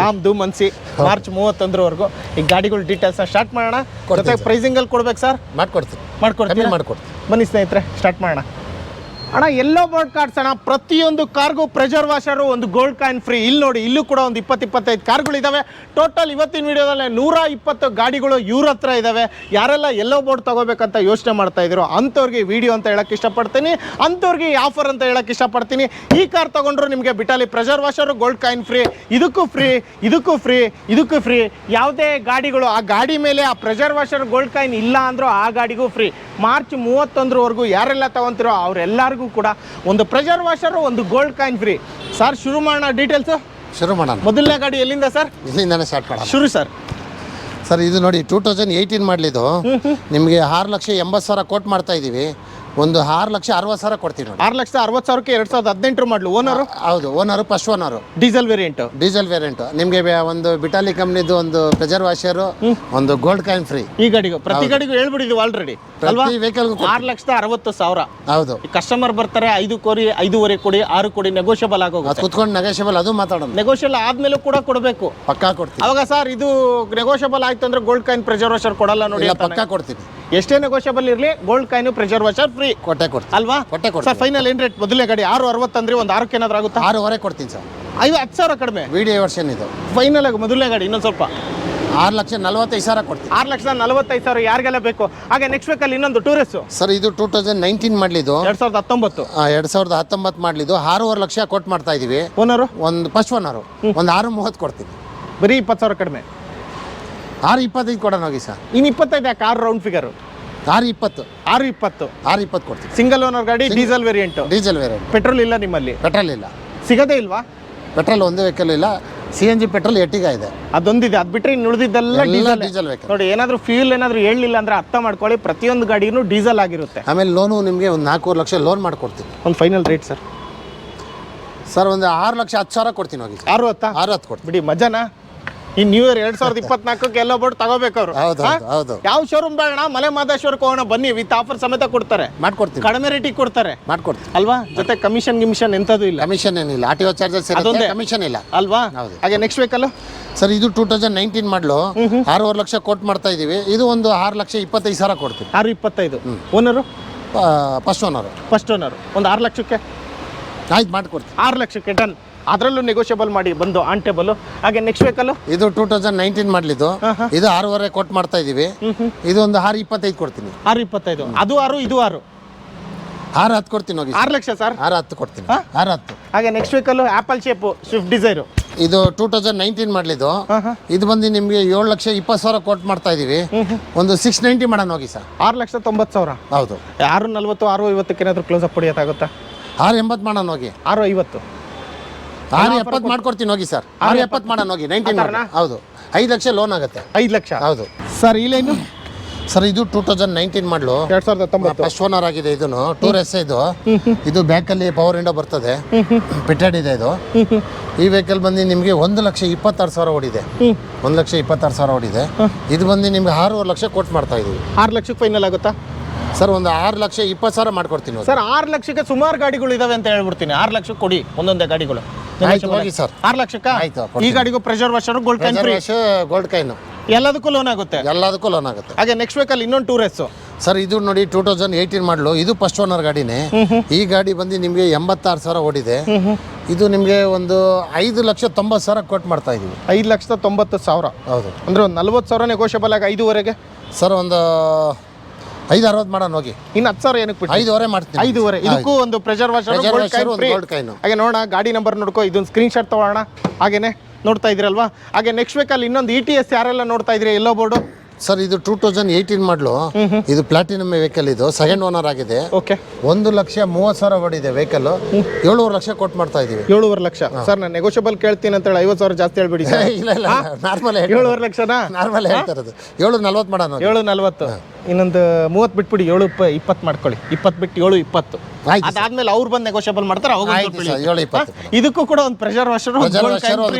ದಾಮ್ ದು ಮನ್ಸಿ ಮಾರ್ಚ್ ಮೂವತ್ತೊಂದರವರೆಗೂ. ಈ ಗಾಡಿಗಳ ಡೀಟೇಲ್ಸ್ ಸ್ಟಾರ್ಟ್ ಮಾಡೋಣ. ಜೊತೆ ಪ್ರೈಸಿಂಗಲ್ಲಿ ಕೊಡ್ಬೇಕು ಸರ್? ಮಾಡ್ಕೊಡ್ತೀನಿ ಮಾಡ್ಕೊಡ್ತೀನಿ ಮಾಡ್ಕೊಡ್ತೀನಿ ಬನ್ನಿ ಸ್ನೇಹಿತರೆ ಸ್ಟಾರ್ಟ್ ಮಾಡೋಣ. ಅಣ್ಣ ಎಲ್ಲೋ ಬೋರ್ಡ್ ಕಾರ್ಡ್ಸ್ ಅಣ್ಣ, ಪ್ರತಿಯೊಂದು ಕಾರ್ಗೂ ಪ್ರೆಷರ್ ವಾಷರು ಒಂದು ಗೋಲ್ಡ್ ಕಾಯಿನ್ ಫ್ರೀ ಇಲ್ಲಿ ನೋಡಿ, ಇಲ್ಲೂ ಕೂಡ ಒಂದು ಇಪ್ಪತ್ತು ಇಪ್ಪತ್ತೈದು ಕಾರ್ಗಳು ಇದಾವೆ. ಟೋಟಲ್ ಇವತ್ತಿನ ವಿಡಿಯೋದಲ್ಲಿ ನೂರ ಇಪ್ಪತ್ತು ಗಾಡಿಗಳು ಇವ್ರ ಹತ್ರ ಇದ್ದಾವೆ ಯಾರೆಲ್ಲ ಎಲ್ಲೋ ಬೋರ್ಡ್ ತಗೋಬೇಕಂತ ಯೋಚನೆ ಮಾಡ್ತಾ ಇದ್ರು ಅಂಥವ್ರಿಗೆ ವಿಡಿಯೋ ಅಂತ ಹೇಳಕ್ ಇಷ್ಟಪಡ್ತೀನಿ. ಅಂಥವ್ರಿಗೆ ಆಫರ್ ಅಂತ ಹೇಳಕ್ ಇಷ್ಟಪಡ್ತೀನಿ. ಈ ಕಾರ್ ತಗೊಂಡ್ರು ನಿಮಗೆ ಬಿಟಾಲಿ pressure washer gold coin free ಇದಕ್ಕೂ ಫ್ರೀ ಇದಕ್ಕೂ ಫ್ರೀ ಇದಕ್ಕೂ ಫ್ರೀ ಯಾವುದೇ ಗಾಡಿಗಳು, ಆ ಗಾಡಿ ಮೇಲೆ ಆ ಪ್ರೆಷರ್ ವಾಷರ್ ಗೋಲ್ಡ್ ಕಾಯಿನ್ ಇಲ್ಲ ಅಂದರೂ ಆ ಗಾಡಿಗೂ ಫ್ರೀ ಮಾರ್ಚ್ ಮೂವತ್ತೊಂದರವರೆಗೂ ಯಾರೆಲ್ಲ ತಗೊಂತಿರೋ ಅವರೆಲ್ಲರಿಗೂ ಕೂಡ ಒಂದು ಪ್ರೆಷರ್ ವಾಷರು ಒಂದು ಗೋಲ್ಡ್ ಕಾಯಿನ್ ಫ್ರೀ ಸರ್ ಶುರು ಮಾಡೋಣ ಡೀಟೇಲ್ಸು ಶುರು ಮಾಡೋಣ. ಮೊದಲನೇ ಗಾಡಿ ಎಲ್ಲಿಂದ ಸರ್ ಇಲ್ಲಿಂದಾನೆ ಸ್ಟಾರ್ಟ್ ಮಾಡೋಣ. ಶುರು ಸರ್ ಸರ್ ಇದು ನೋಡಿ ಟೂ ತೌಸಂಡ್ ಏಯ್ಟೀನ್ ಮಾಡಲಿದ್ದು ನಿಮಗೆ ಆರು ಲಕ್ಷ ಎಂಬತ್ತು ಸಾವಿರ ಕೋಟ್ ಮಾಡ್ತಾ ಇದ್ದೀವಿ ಒಂದು ಆರು ಲಕ್ಷ ಅರವತ್ತು ಸಾವಿರ ಕೊಡ್ತೀವಿ ನೋಡಿ. ಆರು ಲಕ್ಷ ಅರವತ್ತು ಸಾವಿರಕ್ಕೆ ಎರಡು ಸಾವಿರದ ಹದಿನೆಂಟರ ಮಾಡಲು ಓನರು ಹೌದು owner first owner diesel variant diesel variant ನಿಮಗೆ ಒಂದು ಬಿಟಾಲಿ ಕಂಪ್ನಿದು ಒಂದು ಪ್ರೆಜರ್ ವಾಷರು ಒಂದು ಗೋಲ್ಡ್ ಕಾಯಿನ್ ಫ್ರೀ ಈ ಗಾಡಿಗೂ ಪ್ರತಿ ಗಾಡಿಗೂ ಹೇಳ್ಬಿಟ್ಟಿದ್ದೀವಿ ಆಲ್ರೆಡಿ ಅಲ್ವಾ? ಆರು ಲಕ್ಷದ ಅರವತ್ತು ಸಾವಿರ. ಹೌದು. ಈ ಕಸ್ಟಮರ್ ಬರ್ತಾರೆ ಐದು ಕೋರಿ ಐದೂವರೆ ಕೊಡಿ ಆರು ಕೋಡಿ ನೆಗೋಷಿಯಬಲ್ ಆಗೋಗುತ್ತೆ. ಕುತ್ಕೊಂಡು ನೆಗೋಷಿಯಬಲ್ ಅದು ಮಾತಾಡೋದು. ನೆಗೋಷಿಯಲ್ ಆದ್ಮೇಲೆ ಕೂಡ ಕೊಡಬೇಕು. ಪಕ್ಕಾ ಕೊಡ್ತೀವಿ. ಅವಾಗ ಸರ್ ಇದು ನೆಗೋಷಿಯಬಲ್ ಆಯ್ತು ಅಂದ್ರೆ ಗೋಲ್ಡ್ ಕಾಯಿನ್ ಪ್ರಿಸರ್ವೇಷನ್ ಕೊಡಲ್ಲ ನೋಡಿ. ಪಕ್ಕಾ ಕೊಡ್ತೀನಿ ಎಷ್ಟೇ ನೆಗೋಷಿಯಬಲ್ ಇರಲಿ ಗೋಲ್ಡ್ ಕಾಯಿನ್ ಪ್ರಿಸರ್ವೇಷನ್ ಫ್ರೀ ಕೊಟ್ಟೆ ಕೊಡ್ತೀವಿ. ಅಲ್ವಾ? ಕೊಟ್ಟೆ ಸರ್ ಫೈನಲ್ ಏನ್ ರೇಟ್ ಮೊದಲನೇ ಗಾಡಿ ಆರು ಅರವತ್ತಂದ್ರೆ ಒಂದು ಆರಕ್ಕೆ ಏನಾದ್ರೂ ಆಗುತ್ತಾ? ಆರೂವರೆ ಕೊಡ್ತೀನಿ ಸರ್. ಐದು ಹತ್ತು ಸಾವಿರ ಕಡಿಮೆ. ವಿಡಿಯೋ ವರ್ಷನ್ ಇದು ಫೈನಲ್ ಆಗಿ ಮೊದಲನೇ ಗಾಡಿ ಇನ್ನೊಂದು ಸ್ವಲ್ಪ. ಆರು ಲಕ್ಷ ನಲವತ್ತೈದು ಸಾವಿರ ಕೊಡ್ತೀವಿ ಆರು ಲಕ್ಷದ ನಲವತ್ತೈದು ಸಾವಿರ ಯಾರಿಗೆಲ್ಲ ಬೇಕು? ಹಾಗೆ ನೆಕ್ಸ್ಟ್ ವೀಕಲ್ಲಿ ಇನ್ನೊಂದು ಟೂರಿಸ್ಟ್ ಸರ್ ಇದು ಟೂ ತೌಸಂಡ್ ನೈನ್ಟೀನ್ ಮಾಡಲಿದ್ದು. ಎರಡ್ ಸಾವಿರದ ಹತ್ತೊಂಬತ್ತು. ಎರಡು ಸಾವಿರದ ಹತ್ತೊಂಬತ್ತು ಮಾಡಲಿದ್ದು. ಆರೂವರೆ ಲಕ್ಷ ಕೊಟ್ಟು ಮಾಡ್ತಾ ಇದ್ದೀವಿ ಓನರು ಒಂದು ಫಸ್ಟ್ ಓನರು ಒಂದು ಆರು ಮೂವತ್ತು ಕೊಡ್ತೀವಿ ಬರೀ ಇಪ್ಪತ್ತು ಸಾವಿರ ಕಡಿಮೆ. ಆರು ಇಪ್ಪತ್ತೈದು ಕೊಡೋಣ ಹೋಗಿ ಸರ್. ಇನ್ನು ಇಪ್ಪತ್ತೈದು ಯಾಕೆ? ಆರು ರೌಂಡ್ ಫಿಗರು ಆರು ಇಪ್ಪತ್ತು. ಆರು ಇಪ್ಪತ್ತು. ಆರು ಇಪ್ಪತ್ತು ಕೊಡ್ತೀವಿ ಸಿಂಗಲ್ ಓನರ್ ಗಾಡಿ diesel variant diesel variant petrol ಇಲ್ಲ ನಿಮ್ಮಲ್ಲಿ? ಪೆಟ್ರೋಲ್ ಇಲ್ಲ. ಸಿಗದೇ ಇಲ್ವಾ? ಪೆಟ್ರೋಲ್ ಒಂದೇ ವೆಹಿಕಲ್ ಇಲ್ಲ. C N G petrol Ertiga ಇದೆ. ಅದೊಂದಿದೆ. ಅದು ಬಿಟ್ರೆ ಇನ್ನು ಉಳಿದಿದ್ದೆಲ್ಲ ಎಲ್ಲ ಡೀಸೆಲ್ ಡೀಸೆಲ್ ವೆಹಿಕಲ್ ನೋಡಿ ಏನಾದರೂ ಫ್ಯೂಲ್ ಏನಾದರೂ ಹೇಳಲಿಲ್ಲ ಅಂದ್ರೆ ಅರ್ಥ ಮಾಡ್ಕೊಳ್ಳಿ. ಪ್ರತಿಯೊಂದು ಗಾಡಿನೂ ಡೀಸೆಲ್ ಆಗಿರುತ್ತೆ. ಆಮೇಲೆ ಲೋನು ನಿಮಗೆ ಒಂದು ನಾಲ್ಕೂವರೆ ಲಕ್ಷ ಲೋನ್ ಮಾಡ್ಕೊಡ್ತೀನಿ. ಒಂದು ಫೈನಲ್ ರೇಟ್ ಸರ್ ಸರ್ ಒಂದು ಆರು ಲಕ್ಷ ಹತ್ತು ಸಾವಿರ ಕೊಡ್ತೀನಿ ಹೋಗಿ. ಹತ್ತಾ? ಆರು ಹತ್ತು ಕೊಡ್ತೀನಿ. ಬಿಡಿ ಮಜಾನಾ? ಈ ನ್ಯೂ ಇಯರ್ ಎರಡ್ ಸಾವಿರದ ಇಪ್ಪತ್ನಾಲ್ಕಕ್ಕೆ ಎಲ್ಲ ಬೋರ್ಡ್ ತಗೋಬೇಕು ಅವರು ಹೌದು ಹೌದು ಹೌದು. ಯಾವ ಶೋರೂಮ್ ಬೇಡ ಮಲೆ ಮಾದೇಶ್ವರಕ್ಕೆ ಹೋಗೋಣ ಬನ್ನಿ ವಿತ್ ಆಫರ್ ಸಮೇತ ಕೊಡ್ತಾರೆ. ಮಾಡ್ಕೊಡ್ತೀವಿ. ಕಡಿಮೆ ರೇಟಿಗೆ ಕೊಡ್ತಾರೆ. ಮಾಡ್ಕೊಡ್ತೀವಿ. ಅಲ್ವಾ? ಜೊತೆ ಕಮಿಷನ್ ಗಿಮಿಷನ್ ಎಂಥದ್ದು ಇಲ್ಲ. ಕಮಿಷನ್ ಏನಿಲ್ಲ. ಆರ್ ಟಿ ಒ ಚಾರ್ಜಸ್ ಅದೊಂದೇ. ಕಮಿಷನ್ ಇಲ್ಲ. ಅಲ್ವಾ? ಹೌದು. ಹಾಗೆ ನೆಕ್ಸ್ಟ್ ವೇಕಲ್ ಸರ್ ಇದು ಟೂ ತೌಸಂಡ್ ನೈನ್ಟೀನ್ ಮಾಡಲು. ಆರೂವರೆ ಲಕ್ಷ ಕೋಟ್ ಮಾಡ್ತಾ ಇದ್ದೀವಿ ಇದು ಒಂದು ಆರು ಲಕ್ಷ ಇಪ್ಪತ್ತೈದು ಸಾವಿರ ಕೊಡ್ತೀವಿ. ಆರು ಇಪ್ಪತ್ತೈದು. Owner first owner first owner ಒಂದು ಆರು ಲಕ್ಷಕ್ಕೆ? ಆಯ್ತು ಮಾಡ್ಕೊಡ್ತೀವಿ. ಆರು ಲಕ್ಷಕ್ಕೆ ಡನ್ ಅದರಲ್ಲೂ ನೆಗೋಷಿಯಬಲ್ ಮಾಡಿ ಬಂದು ಆನ್ ಟೇಬಲ್ ಹಾಗೆ ನೆಕ್ಸ್ಟ್ ವೀಕಲ್ಲು ಇದು ಟೂ ತೌಸಂಡ್ ನೈನ್ಟೀನ್ ಮಾಡಲಿದ್ದು. ಇದು ಆರೂವರೆ ಕೊಟ್ಟು ಮಾಡ್ತಾ ಇದೀವಿ. ಇದು ಒಂದು ಆರು ಇಪ್ಪತ್ತೈದು ಕೊಡ್ತೀನಿ. ಆರು ಇಪ್ಪತ್ತೈದು. ಅದು ಆರು ಇದು ಆರು. ಆರು ಹತ್ತು ಕೊಡ್ತೀನಿ ಹೋಗಿ. ಆರು ಲಕ್ಷ ಸರ್? ಆರು ಹತ್ತು ಕೊಡ್ತೀನಿ. ಆರು ಹತ್ತು. ಹಾಗೆ next vehicle apple shape Swift Dzire ಇದು ಟೂ ತೌಸಂಡ್ ನೈನ್ಟೀನ್ ಮಾಡಲಿದ್ದು. ಇದು ಬಂದು ನಿಮಗೆ ಏಳು ಲಕ್ಷ ಇಪ್ಪತ್ತು ಸಾವಿರ ಕೊಟ್ಟು ಮಾಡ್ತಾ ಇದೀವಿ. ಒಂದು ಸಿಕ್ಸ್ ನೈಂಟಿ ಮಾಡೋಣ ಹೋಗಿ ಸರ್. ಆರು ಲಕ್ಷ ತೊಂಬತ್ತು ಸಾವಿರ. ಹೌದು. ಆರು ನಲ್ವತ್ತು ಆರು ಐವತ್ತಕ್ಕೆ ಏನಾದರೂ ಕ್ಲೋಸ್ ಅಪ್ ಹೊಡಿಯೋಕ್ಕಾಗುತ್ತಾ ಆರು ಎಂಬತ್ತು ಮಾಡೋಣ ಹೋಗಿ. ಆರು ಐವತ್ತು. ಆರು ಎಪ್ಪತ್ತು ಮಾಡ್ಕೊಡ್ತೀನಿ ಹೋಗಿ ಸರ್. ಆರು ಎಪ್ಪತ್ತು ಮಾಡೋಣ ಹೋಗಿ ನೈನ್ಟೀನ್ ಹೌದು. ಐದು ಲಕ್ಷ ಲೋನ್ ಆಗುತ್ತೆ. ಐದು ಲಕ್ಷ? ಹೌದು. ಸರ್ ಈ ಇನ್ನು ಸರ್ ಇದು ಟೂ ತೌಸಂಡ್ ನೈನ್ಟೀನ್ ಮಾಡಲು. ಎರಡು ಸಾವಿರದ ಹತ್ತೊಂಬತ್ತು. ಫಸ್ಟ್ ಓನರ್ ಆಗಿದೆ ಇದನ್ನು. ಟೂರ್ ಎಸ್ ಇದು. ಇದು ಬ್ಯಾಕಲ್ಲಿ ಪವರ್ ವಿಂಡೋ ಬರ್ತದೆ. ಪಿಟೆಡ್ ಇದೆ ಇದು. ಈ ವೆಹಿಕಲ್ ಬಂದು ನಿಮಗೆ ಒಂದು ಲಕ್ಷ ಇಪ್ಪತ್ತಾರು ಸಾವಿರ ಓಡಿದೆ. ಒಂದು ಲಕ್ಷ ಇಪ್ಪತ್ತಾರು ಸಾವಿರ ಓಡಿದೆ. ಇದು ಬಂದು ನಿಮ್ಗೆ ಆರೂವರೆ ಲಕ್ಷ ಕೊಟ್ಟು ಮಾಡ್ತಾ ಇದೀವಿ. ಆರು ಲಕ್ಷಕ್ಕೆ ಫೈನಲ್ ಆಗುತ್ತಾ? ಸರ್ ಒಂದು ಆರು ಲಕ್ಷ ಇಪ್ಪತ್ತು ಸಾವಿರ ಮಾಡ್ಕೊಡ್ತೀನಿ ಸರ್ ಆರು ಲಕ್ಷಕ್ಕೆ ಸುಮಾರು ಗಾಡಿಗಳು ಇದಾವೆ ಅಂತ ಹೇಳ್ಬಿಡ್ತೀನಿ. ಆರು ಲಕ್ಷಕ್ಕೆ ಕೊಡಿ ಒಂದೊಂದೇ ಗಾಡಿಗಳು. ಆಯ್ತು ಹೋಗಿ ಸರ್. ಆರು ಲಕ್ಷಕ್ಕ? ಆಯ್ತು, ಈ ಕೊಡ್ತೀನಿ. ಗಾಡಿಗೂ pressure washer gold coin free gold coin ಎಲ್ಲದಕ್ಕೂ ಲೋನ್ ಆಗುತ್ತೆ? ಎಲ್ಲದಕ್ಕೂ ಲೋನ್ ಆಗುತ್ತೆ. ಹಾಗೆ ನೆಕ್ಸ್ಟ್ ವೀಕಲ್ಲಿ ಇನ್ನೊಂದು ಟೂ ಸರ್ ಇದು ನೋಡಿ ಟೂ ತೌಸಂಡ್ ಏಯ್ಟೀನ್ ಮಾಡಲು ಇದು ಫಸ್ಟ್ ಓನರ್ ಗಾಡಿನೇ. ಈ ಗಾಡಿ ಬಂದು ನಿಮಗೆ ಎಂಬತ್ತಾರು ಸಾವಿರ ಓಡಿದೆ. ಇದು ನಿಮಗೆ ಒಂದು ಐದು ಲಕ್ಷ ತೊಂಬತ್ತು ಸಾವಿರ ಕೊಟ್ಟು ಮಾಡ್ತಾ ಇದೀವಿ. ಐದು ಲಕ್ಷದ ತೊಂಬತ್ತು ಸಾವಿರ. ಹೌದು. ಅಂದ್ರೆ ಒಂದು ನಲ್ವತ್ತು ಸಾವಿರ ನೆಗೋಷಿಯಬಲ್ ಆಗಿ ಐದುವರೆಗೆ? ಸರ್ ಒಂದು ಐದು ಅರವತ್ತು ಮಾಡೋಣ ಹೋಗಿ. ಇನ್ನು ಹತ್ತು ಸಾವಿರ ಏನಕ್ಕೆ ಬಿಟ್ಟು ಐದುವರೆ ಮಾಡ್ತೀನಿ. ಐದುವರೆ. ಇದಕ್ಕೂ ಒಂದು ಪ್ರೆಷರ್ ವಾಷರ್ Pressure washer, ಒಂದು ಫ್ರೀ gold coin. ಹಾಗೆ ನೋಡೋಣ ಗಾಡಿ ನಂಬರ್ ನೋಡ್ಕೋ ಇದೊಂದು ಸ್ಕ್ರೀನ್ ಶಾಟ್ ತಗೊಳ್ಳೋಣ. ಹಾಗೇನೆ ನೋಡ್ತಾ ಇದ್ರಲ್ವಾ ಹಾಗೆ ನೆಕ್ಸ್ಟ್ ವೀಕಲ್ಲಿ ಇನ್ನೊಂದು ಇ ಟಿ ಎಸ್ ಯಾರೆಲ್ಲ ನೋಡ್ತಾ ಇದ್ರಿ ಎಲ್ಲೋ ಬೋರ್ಡು ಸರ್ ಇದು ಟೂ ತೌಸಂಡ್ ಏಯ್ಟೀನ್ ಮಾಡಲು. ಇದು ಪ್ಲಾಟಿನಮ್ ವೆಹಿಕಲ್ ಇದು. ಸೆಕೆಂಡ್ ಓನರ್ ಆಗಿದೆ. ಓಕೆ. ಒಂದು ಲಕ್ಷ ಮೂವತ್ತು ಸಾವಿರ ಓಡಿದೆ ವೆಹಿಕಲ್ ಏಳುವರೆ ಲಕ್ಷ ಕೊಟ್ಟು ಮಾಡ್ತಾ ಇದೀವಿ. ಏಳುವರೆ ಲಕ್ಷ. ಸರ್ ನಾನು ನೆಗೋಷಿಯಬಲ್ ಕೇಳ್ತೀನಿ ಅಂತೇಳಿ ಐವತ್ತು ಸಾವಿರ ಜಾಸ್ತಿ ಹೇಳ್ಬಿಡಿ ಸರ್. ಇಲ್ಲ ಇಲ್ಲ ನಾರ್ಮಲ್ ಏಳುವರೆ ಲಕ್ಷನಾ? ನಾರ್ಮಲ್ ಹೇಳ್ತಾ ಇರೋದು ಏಳು ನಲ್ವತ್ತು ಮಾಡೋಣ ಏಳು ನಲ್ವತ್ತು. ಇನ್ನೊಂದು ಮೂವತ್ತು ಬಿಟ್ಬಿಡಿ ಏಳು ಇಪ್ಪ ಇಪ್ಪತ್ತು ಮಾಡ್ಕೊಳ್ಳಿ. ಇಪ್ಪತ್ತು ಬಿಟ್ಟು ಏಳು ಇಪ್ಪತ್ತು. ಅದಾದ್ಮೇಲೆ ಅವ್ರು ಬಂದು ನೆಗೋಷಿಯಬಲ್ ಮಾಡ್ತಾರೆ. ಇದಕ್ಕೂ ಕೂಡ ಒಂದು pressure washer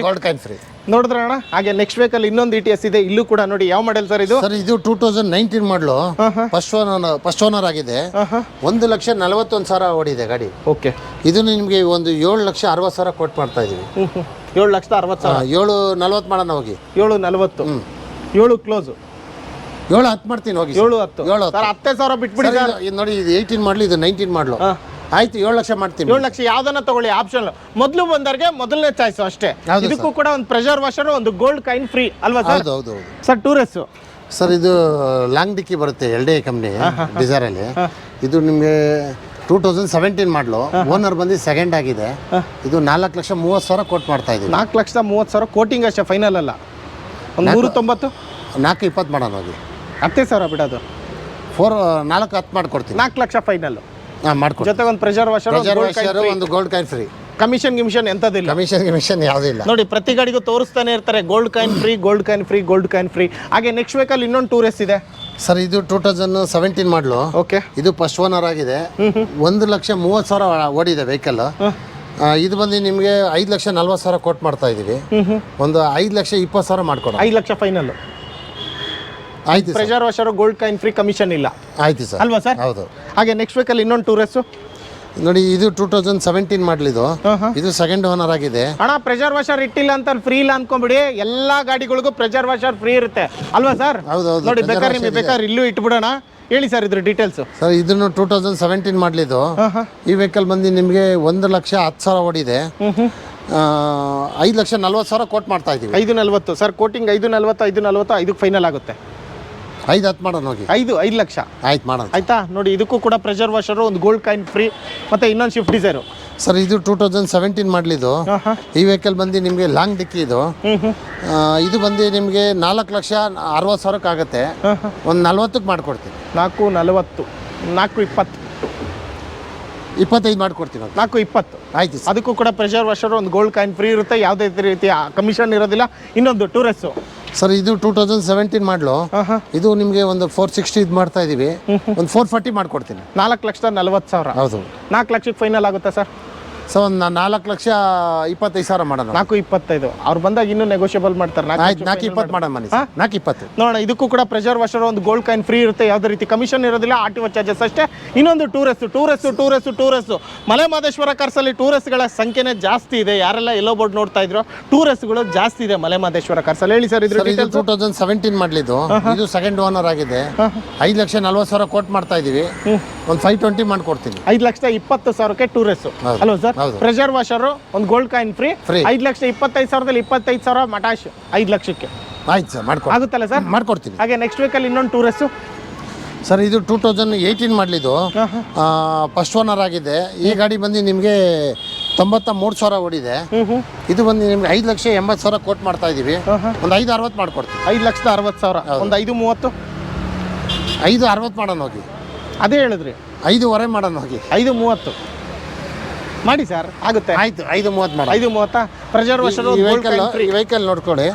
gold coin free ನೋಡಿದ್ರೆ ಅಣ್ಣ ಹಾಗೆ ನೆಕ್ಸ್ಟ್ ವೀಕಲ್ಲಿ ಇನ್ನೊಂದು ಇ ಟಿ ಎಸ್ ಇದೆ ಇಲ್ಲೂ ಕೂಡ ನೋಡಿ ಯಾವ ಮಾಡೆಲ್ ಸರ್ ಇದು? ಸರ್ ಇದು two thousand nineteen model first owner first owner ಆಗಿದೆ. ಒಂದು ಲಕ್ಷ ನಲವತ್ತೊಂದು ಸಾವಿರ ಓಡಿದೆ ಗಾಡಿ. ಓಕೆ ಇದು ನಿಮಗೆ ಒಂದು ಏಳು ಲಕ್ಷ ಅರವತ್ತು ಸಾವಿರ ಕೊಟ್ಟು ಮಾಡ್ತಾ ಇದೀವಿ. ಏಳು ಲಕ್ಷದ ಅರವತ್ತು ಸಾವಿರ. ಏಳು ನಲವತ್ತು ಮಾಡೋಣ ಹೋಗಿ. ಏಳು ನಲವತ್ತು. ಏಳು ಕ್ಲೋಸು ಏಳು ಹತ್ತು ಮಾಡ್ತೀನಿ ಹೋಗಿ ಏಳು ಹತ್ತು. ಏಳು ಹತ್ತು. ಸಾವಿರ ಬಿಟ್ಬಿಡಿ ನೋಡಿ ಇದು ಏಯ್ಟೀನ್ ಮಾಡಲಿ ಇದು ನೈನ್ಟೀನ್ ಮಾಡಲು. ಆಯ್ತು ಏಳು ಲಕ್ಷ ಮಾಡ್ತೀನಿ. ಏಳು ಲಕ್ಷ ಯಾವ್ದನ್ನ ತಗೊಳ್ಳಿ ಆಪ್ಷನ್ ಮೊದಲು ಬಂದವರಿಗೆ ಮೊದಲನೇ ಚಾಯ್ಸ್ ಅಷ್ಟೇ. ಹೌದು ಇದಕ್ಕೂ ಕೂಡ ಒಂದು ಪ್ರೆಷರ್ ವಾಷರ್ ಒಂದು ಗೋಲ್ಡ್ ಕೈನ್ ಫ್ರೀ ಅಲ್ವಾ ಸರ್? ಹೌದು ಹೌದು ಸರ್ ಟೂರಿಸ್ಟ್ ಸರ್ ಇದು ಲಾಂಗ್ ಡಿಕ್ಕಿ ಬರುತ್ತೆ ಎಲ್ ಡಿ ಕಂಪ್ನಿ ಡಿಸೈರಲ್ಲಿ ಇದು ನಿಮಗೆ two thousand seventeen model owner ಬಂದು ಸೆಕೆಂಡ್ ಆಗಿದೆ. ಇದು ನಾಲ್ಕು ಲಕ್ಷ ಮೂವತ್ತು ಸಾವಿರ ಕೋಟ್ ಮಾಡ್ತಾ ಇದ್ದೀವಿ. ನಾಲ್ಕು ಲಕ್ಷದ ಮೂವತ್ತು ಸಾವಿರ ಕೋಟಿಂಗ್ ಅಷ್ಟೇ ಫೈನಲ್ ಅಲ್ಲ. ಒಂದು ನೂರ ತೊಂಬತ್ತು ನಾಲ್ಕು ಇಪ್ಪತ್ತು ಮಾಡೋಣ ಹೋಗಿ. ಹತ್ತೇ ಸಾವಿರ ಬಿಡೋದು. ಫೋರ್ ನಾಲ್ಕು ಹತ್ತು ಮಾಡಿಕೊಡ್ತೀನಿ. ನಾಲ್ಕು ಲಕ್ಷ ಫೈನಲ್ ಹಾಂ ಮಾಡ್ಕೊಡ್ತೀನಿ. ಜೊತೆಗೆ ಒಂದು ಪ್ರೆಷರ್ ವಾಷರ್ ಒಂದು ಗೋಲ್ಡ್ ಕಾಯಿನ್ ಫ್ರೀ ಕಮಿಷನ್ ಗಿಮಿಷನ್ ಎಂಥದಿಲ್ಲ. ಕಮಿಷನ್ ಗಿಮಿಷನ್ ಯಾವುದೂ ಇಲ್ಲ. ನೋಡಿ ಪ್ರತಿ ಗಾಡಿಗೂ ತೋರಿಸ್ತಾನೆ ಇರ್ತಾರೆ gold coin free gold coin free gold coin free ಹಾಗೆ ನೆಕ್ಸ್ಟ್ ವೀಕಲ್ಲಿ ಇನ್ನೊಂದು ಟೂರಿಸ್ಟ್ ಇದೆ ಸರ್ ಇದು two thousand seventeen model okay ಇದು ಫಸ್ಟ್ ಓನರ್ ಆಗಿದೆ. ಒಂದು ಲಕ್ಷ ಮೂವತ್ತು ಸಾವಿರ ಓಡಿದೆ ವೆಹಿಕಲ್ ಇದು ಬಂದು ನಿಮಗೆ ಐದು ಲಕ್ಷ ನಲ್ವತ್ತು ಸಾವಿರ ಕೊಟ್ಟು ಮಾಡ್ತಾ ಇದ್ದೀವಿ ಒಂದು ಐದು ಲಕ್ಷ ಇಪ್ಪತ್ತು ಸಾವಿರ ಮಾಡ್ಕೊಡೋಣ. ಐದು ಲಕ್ಷ ಫೈನಲ್ ಆಯ್ತು sir. Pressure washer gold coin free commission ಇಲ್ಲ. ಆಯ್ತು ಸರ್. ಅಲ್ವಾ ಸರ್? ಹೌದು. ಹಾಗೆ ನೆಕ್ಸ್ಟ್ ವೀಕಲ್ಲಿ ಇನ್ನೊಂದು ಟೂರಿಸ್ಟು ನೋಡಿ ಇದು ಟೂ ತೌಸಂಡ್ ಸೆವೆಂಟೀನ್ ಮಾಡಲಿದು ಇದು. ಸೆಕೆಂಡ್ ಓನರ್ ಆಗಿದೆ. ಅಣ್ಣ ಪ್ರೆಷರ್ ವಾಷರ್ ಇಟ್ಟಿಲ್ಲ ಅಂತ ಫ್ರೀ ಇಲ್ಲ ಅನ್ಕೊಂಬಿಡಿ ಎಲ್ಲಾ ಗಾಡಿಗಳಿಗೂ ಪ್ರೆಷರ್ ವಾಷರ್ ಫ್ರೀ ಇರುತ್ತೆ. ಅಲ್ವಾ ಸರ್? ಹೌದು, ಹೌದು. ನೋಡಿ pressure ಬೇಕಾದ್ರೆ washer ನಿಮಗೆ ಬೇಕಾದ್ರೆ ಇಲ್ಲೂ ಇಟ್ಬಿಡೋಣ. ಹೇಳಿ ಸರ್ ಇದ್ರ ಡೀಟೇಲ್ಸ್ ಸರ್ ಇದನ್ನು ಟೂ ತೌಸಂಡ್ ಸೆವೆಂಟೀನ್ ಮಾಡಲಿದು ಈ ವೆಹಿಕಲ್ ಬಂದು ನಿಮಗೆ ಒಂದು ಲಕ್ಷ ಹತ್ತು ಸಾವಿರ ಓಡಿದೆ. ಐದು ಲಕ್ಷ ನಲ್ವತ್ತು ಸಾವಿರ ಕೋಟ್ ಮಾಡ್ತಾ ಇದ್ದೀವಿ ಐದು ನಲ್ವತ್ತು. ಸರ್ ಕೋಟಿಂಗ್ ಐದು ನಲ್ವತ್ತು ಐದು ನಲ್ವತ್ತು ಐದಕ್ಕೆ ಫೈನಲ್ ಆಗುತ್ತೆ. ಐದು ಹತ್ತು ಮಾಡೋಣ ನೋಡಿ ಐದು ಐದು ಲಕ್ಷ. ಆಯ್ತು ಮಾಡೋಣ. ಆಯ್ತಾ? ನೋಡಿ ಇದಕ್ಕೂ ಕೂಡ ಪ್ರೆಷರ್ ವಾಷರು ಒಂದು ಗೋಲ್ಡ್ ಕಾಯಿನ್ ಫ್ರೀ ಮತ್ತೆ ಇನ್ನೊಂದು ಶಿಫ್ಟ್ ಡಿಸೈರು ಸರ್ ಇದು ಟೂ ತೌಸಂಡ್ ಸೆವೆಂಟೀನ್ ಮಾಡಲಿದ್ದು ಈ ವೆಹಿಕಲ್ ಬಂದು ನಿಮಗೆ ಲಾಂಗ್ ಡಿಕ್ಕಿ ಇದು. ಇದು ಬಂದು ನಿಮಗೆ ನಾಲ್ಕು ಲಕ್ಷ ಅರವತ್ತು ಸಾವಿರಕ್ಕೆ ಆಗುತ್ತೆ. ಒಂದು ನಲ್ವತ್ತಕ್ಕೆ ಮಾಡಿಕೊಡ್ತೀನಿ. ನಾಲ್ಕು ನಲವತ್ತು ನಾಲ್ಕು ಇಪ್ಪತ್ತು. ಇಪ್ಪತ್ತೈದು ಮಾಡಿಕೊಡ್ತೀನಿ. ನಾಲ್ಕು ಇಪ್ಪತ್ತು. ಆಯ್ತು ಅದಕ್ಕೂ ಕೂಡ ಪ್ರೆಷರ್ ವಾಷರು ಒಂದು ಗೋಲ್ಡ್ ಕಾಯಿನ್ ಫ್ರೀ ಇರುತ್ತೆ. ಯಾವುದೇ ರೀತಿಯ ಕಮಿಷನ್ ಇರೋದಿಲ್ಲ. ಇನ್ನೊಂದು ಟೂರಿಸ್ಟು ಸರ್ ಇದು ಟೂ ತೌಸಂಡ್ ಸೆವೆಂಟೀನ್ ಮಾಡಲು. ಇದು ನಿಮಗೆ ಒಂದು ಫೋರ್ ಸಿಕ್ಸ್ಟಿ ಇದು ಮಾಡ್ತಾ ಇದೀವಿ. ಒಂದು ಫೋರ್ ಫಾರ್ಟಿ ಮಾಡ್ಕೊಡ್ತೀನಿ. ನಾಲ್ಕು ಲಕ್ಷದ ನಲ್ವತ್ತು ಸಾವಿರ. ಹೌದು. ನಾಲ್ಕು ಲಕ್ಷಕ್ಕೆ ಫೈನಲ್ ಆಗುತ್ತಾ ಸರ್? ಸೊ ಒಂದು ನಾಲ್ಕು ಲಕ್ಷ ಇಪ್ಪತ್ತೈದು ಸಾವಿರ ಮಾಡೋಣ. ನಾಲ್ಕು ಇಪ್ಪತ್ತೈದು. ಅವ್ರು ಬಂದಾಗ ಇನ್ನೂ ನೆಗೋಷಿಯಬಲ್ ಮಾಡ್ತಾರೆ. ನಾಲ್ಕು ನಾಲ್ಕು ಇಪ್ಪತ್ತು. ಮಾಡೋಣ ಮನೆ ನಾಲ್ಕು ಇಪ್ಪತ್ತು. ನೋಡೋಣ ಇದಕ್ಕೂ ಕೂಡ ಪ್ರೆಷರ್ ವಾಷರ್ ಒಂದು ಗೋಲ್ಡ್ ಕಾಯಿನ್ ಫ್ರೀ ಇರುತ್ತೆ. ಯಾವುದೇ ರೀತಿ ಕಮಿಷನ್ ಇರೋದಿಲ್ಲ ಆರ್ ಟಿ ಒ ಚಾರ್ಜಸ್ ಅಷ್ಟೇ. ಇನ್ನೊಂದು tourist tourist tourist tourist Male Mahadeshwara ಕಾರ್ಸಲ್ಲಿ ಟೂರಿಸ್ಟ್ಗಳ ಸಂಖ್ಯೆನೇ ಜಾಸ್ತಿ ಇದೆ. ಯಾರೆಲ್ಲ ಎಲ್ಲೋ ಬೋರ್ಡ್ ನೋಡ್ತಾ ಇದ್ರು ಟೂರಿಸ್ಟ್ಗಳು ಜಾಸ್ತಿ ಇದೆ ಮಲೆ ಮಹದೇಶ್ವರ ಕಾರ್ಸಲ್ಲಿ. ಹೇಳಿ ಸರ್ ಇದ್ರ ಟೂ ತೌಸಂಡ್ ಸೆವೆಂಟೀನ್ ಮಾಡಲಿದ್ದು. ಇದು ಸೆಕೆಂಡ್ ಓನರ್ ಆಗಿದೆ. ಐದು ಲಕ್ಷ ನಲ್ವತ್ತು ಸಾವಿರ ಕೋಟ್ ಮಾಡ್ತಾ ಇದೀವಿ. ಒಂದು ಫೈವ್ ಟ್ವೆಂಟಿ ಮಾಡಿಕೊಡ್ತೀನಿ. ಐದು ಲಕ್ಷ ಇಪ್ಪತ್ತು ಸಾವಿರಕ್ಕೆ ಟೂರಿಸ್ಟ್ ಹಲೋ ಅಲ್ವಾ ಸರ್. ಪ್ರೆಷರ್ ವಾಷರು ಒಂದು ಗೋಲ್ಡ್ ಕಾಯಿನ್ ಫ್ರೀ ಫ್ರೀ ಐದು ಲಕ್ಷ ಇಪ್ಪತ್ತೈದು ಸಾವಿರದಲ್ಲಿ ಇಪ್ಪತ್ತೈದು ಸಾವಿರ ಮಟಾಶ್ ಐದು ಲಕ್ಷಕ್ಕೆ. ಆಯ್ತು ಸರ್ ಮಾಡ್ಕೊ ಆಗುತ್ತಲ್ಲ ಸರ್? ಮಾಡ್ಕೊಡ್ತೀನಿ. ಹಾಗೆ ನೆಕ್ಸ್ಟ್ ವೀಕಲ್ಲಿ ಇನ್ನೊಂದು ಟೂರಿಸ್ಟು ಸರ್ ಇದು ಟೂ ತೌಸಂಡ್ ಏಯ್ಟೀನ್ ಮಾಡಲಿದ್ದು ಫಸ್ಟ್ ಓನರ್ ಆಗಿದೆ. ಈ ಗಾಡಿ ಬಂದು ನಿಮಗೆ ತೊಂಬತ್ತ ಮೂರು ಸಾವಿರ ಓಡಿದೆ. ಇದು ಬಂದು ನಿಮ್ಗೆ ಐದು ಲಕ್ಷ ಎಂಬತ್ತು ಸಾವಿರ ಕೋಟ್ ಮಾಡ್ತಾ ಇದ್ದೀವಿ ಒಂದು ಐದು ಅರವತ್ತು ಮಾಡ್ಕೊಡ್ತೀವಿ ಐದು ಲಕ್ಷದ ಅರವತ್ತು ಸಾವಿರ. ಒಂದು ಐದು ಮೂವತ್ತು? ಐದು ಅರವತ್ತು ಮಾಡೋಣ ಹೋಗಿ. ಅದೇ ಹೇಳಿದ್ರಿ. ಐದುವರೆ ಮಾಡೋಣ ಹೋಗಿ. ಐದು ಮೂವತ್ತು. ಮಾಡಿ ಸರ್ ಆಗುತ್ತೆ. ಆಯ್ತು ಐದು ಮೂವತ್ತು ಮಾಡಿ ಐದು ಮೂವತ್ತಾ? ಪ್ರೆಷರ್ ವಾಷರ್ ಈ ವೆಹಿಕಲ್ ಈ ವೆಹಿಕಲ್ ನೋಡ್ಕೊಳ್ಳಿ.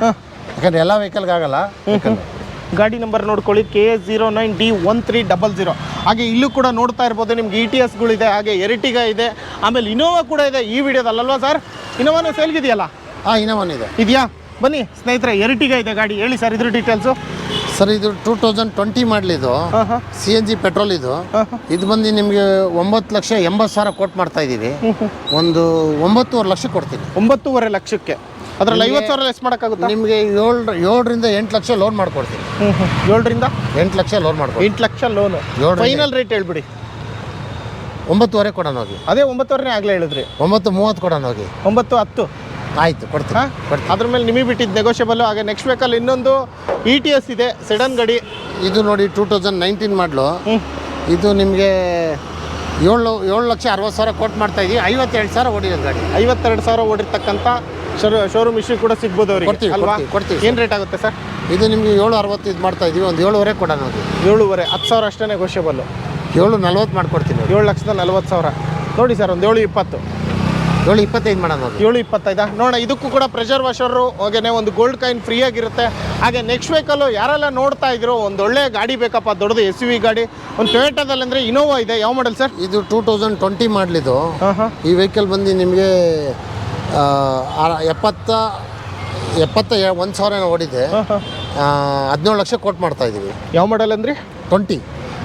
ಯಾಕಂದ್ರೆ ಎಲ್ಲ ವೆಹಿಕಲ್ಗೆ ಆಗಲ್ಲ ಗಾಡಿ ನಂಬರ್ ನೋಡ್ಕೊಳ್ಳಿ K S zero nine D one three double zero. ಹಾಗೆ ಇಲ್ಲೂ ಕೂಡ ನೋಡ್ತಾ ಇರ್ಬೋದು ನಿಮ್ಗೆ ಇ ಟಿ ಎಸ್ಗಳಿದೆ ಹಾಗೆ ಎರಿಟಿಗ ಇದೆ ಆಮೇಲೆ ಇನೋವಾ ಕೂಡ ಇದೆ ಈ ವಿಡಿಯೋದಲ್ಲಲ್ವಾ ಸರ್? ಇನೋವಾನು ಸೇಲ್ಗಿದೆಯಲ್ಲ ಹಾಂ ಇನೋವಾನು ಇದೆ. ಇದೆಯಾ? ಬನ್ನಿ ಸ್ನೇಹಿತರೆ ಎರಿಟಿಗ ಇದೆ ಗಾಡಿ. ಹೇಳಿ ಸರ್ ಇದ್ರ ಡೀಟೇಲ್ಸು ಸರ್ ಇದು ಟೂ ತೌಸಂಡ್ ಟ್ವೆಂಟಿ ಹಾಂ ಸಿ ಎನ್ ಜಿ ಪೆಟ್ರೋಲ್ ಇದು. ಇದು ಬಂದು ನಿಮಗೆ ಒಂಬತ್ತು ಲಕ್ಷ ಎಂಬತ್ತು ಸಾವಿರ ಕೊಟ್ಟು ಮಾಡ್ತಾ ಇದ್ದೀವಿ ಒಂದು ಒಂಬತ್ತುವರೆ ಲಕ್ಷ ಕೊಡ್ತೀನಿ. ಒಂಬತ್ತೂವರೆ ಲಕ್ಷಕ್ಕೆ. ಅದ್ರಲ್ಲಿ ಐವತ್ತು ಸಾವಿರ ಲೆಸ್ ಮಾಡೋಕ್ಕಾಗುತ್ತೆ? ನಿಮಗೆ ಏಳು ಏಳರಿಂದ ಎಂಟು ಲಕ್ಷ ಲೋನ್ ಮಾಡ್ಕೊಡ್ತೀನಿ. ಏಳರಿಂದ? ಎಂಟು ಲಕ್ಷ ಲೋನ್ ಮಾಡ್ಕೊಡಿ ಎಂಟು ಲಕ್ಷ ಲೋನ್ ಫೈನಲ್ ರೇಟ್ ಹೇಳ್ಬಿಡಿ. ಒಂಬತ್ತುವರೆ ಕೊಡೋಣ ಹೋಗಿ. ಅದೇ ಒಂಬತ್ತುವರೆನೇ ಆಗಲೇ ಹೇಳಿದ್ರಿ. ಒಂಬತ್ತು ಮೂವತ್ತು ಕೊಡೋಣ ಹೋಗಿ. ಒಂಬತ್ತು ಹತ್ತು. ಆಯ್ತು ಕೊಡ್ತೀನಿ ಅದ್ರ ಮೇಲೆ ನಿಮಗೆ ಬಿಟ್ಟಿದ್ದು ನೆಗೋಷಿಯಬಲ್ ಹಾಗೆ ನೆಕ್ಸ್ಟ್ ವೀಕಲ್ಲಿ ಇನ್ನೊಂದು ಇ ಟಿ ಎಸ್ ಇದೆ ಸೆಡನ್ ಗಡಿ. ಇದು ನೋಡಿ ಟೂ ತೌಸಂಡ್ ನೈನ್ಟೀನ್ ಮಾಡಲು ಇದು ನಿಮಗೆ ಏಳು ಏಳು ಲಕ್ಷ ಅರವತ್ತು ಸಾವಿರ ಕೊಟ್ಟು ಮಾಡ್ತಾ ಇದೀವಿ ಐವತ್ತೆರಡು ಸಾವಿರ ಓಡಿದೆ ಗಾಡಿ. ಐವತ್ತೆರಡು ಸಾವಿರ ಓಡಿರ್ತಕ್ಕಂಥ ಶೋರೂಮ್ ಇಶ್ಯೂ ಕೂಡ ಸಿಗ್ಬೋದು ಅವ್ರಿಗೆ ಕೊಡ್ತೀವಿ, ಅಲ್ವಾ? ಕೊಡ್ತೀವಿ, ಏನು ರೇಟ್ ಆಗುತ್ತೆ ಸರ್? ಇದು ನಿಮಗೆ ಏಳು ಅರವತ್ತು ಇದು ಮಾಡ್ತಾ ಇದೀವಿ ಒಂದು ಏಳುವರೆ ಕೊಡೋಣ ನೋಡಿ ಏಳುವರೆ ಹತ್ತು ಸಾವಿರ ಅಷ್ಟೇ ನೆಗೋಷಿಯಬಲ್ಲು ಏಳು ನಲ್ವತ್ತು ಮಾಡ್ಕೊಡ್ತೀನಿ. ಏಳು ಲಕ್ಷದ ನಲ್ವತ್ತು ಸಾವಿರ. ನೋಡಿ ಸರ್ ಒಂದು ಏಳು ಇಪ್ಪತ್ತು. ಏಳು ಇಪ್ಪತ್ತೈದು ಮಾಡೋಣ ಏಳು ಇಪ್ಪತ್ತೈದಾ? ನೋಡೋಣ ಇದಕ್ಕೂ ಕೂಡ ಪ್ರೆಷರ್ ವಾಷರು ಹಾಗೇನೆ ಒಂದು ಗೋಲ್ಡ್ ಕಾಯಿನ್ ಫ್ರೀ ಆಗಿರುತ್ತೆ. ಹಾಗೆ ನೆಕ್ಸ್ಟ್ ವೆಹಿಕಲ್ಲು ಯಾರೆಲ್ಲ ನೋಡ್ತಾ ಇದ್ರು ಒಂದು ಒಳ್ಳೆ ಗಾಡಿ ಬೇಕಪ್ಪ ದೊಡ್ಡದು ಎಸ್ ಯು ವಿ ಗಾಡಿ. ಒಂದು ಟೊಯೋಟದಲ್ಲಿ ಅಂದರೆ ಇನೋವಾ ಇದೆ ಯಾವ ಮಾಡಲ್ ಸರ್ ಇದು ಟೂ ತೌಸಂಡ್ ಟ್ವೆಂಟಿ ಮಾಡಲಿದ್ದು ಈ ವೆಹಿಕಲ್ ಬಂದು ನಿಮಗೆ ಎಪ್ಪತ್ತ ಎಪ್ಪತ್ತ ಒಂದು ಸಾವಿರ ಓಡಿದೆ. ಹದಿನೇಳು ಲಕ್ಷ ಕೊಟ್ಟು ಮಾಡ್ತಾ ಇದ್ದೀವಿ ಯಾವ ಮಾಡಲ್ ಅಂದ್ರಿ? Twenty